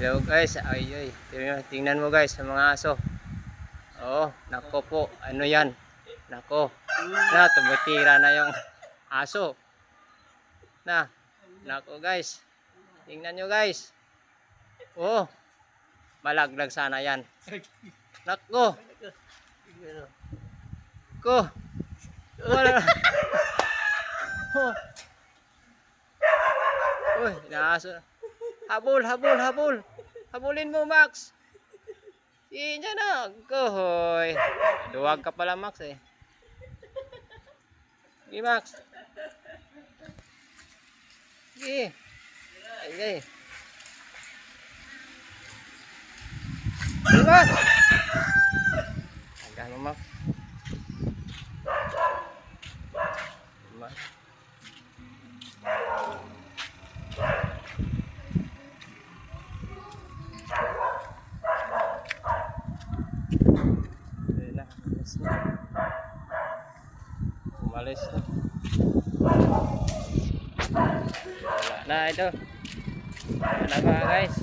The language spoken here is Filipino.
Hello guys, ay ay, tingnan, mo guys sa mga aso. Oh, nako po, ano yan? Nako, na tumitira na yung aso. Na, nako guys, tingnan nyo guys. Oh, malaglag sana yan. Nako, ko, wala. Oh. Uy, naaso na. Habol, habol, habol. Habulin mo, Max. Inya na. Gohoy. Duwag ka pala, Max eh. Sige, Max. Sige. Ay. Sige, Max. Umalis na. Na. Wala na ito. Wala pa guys.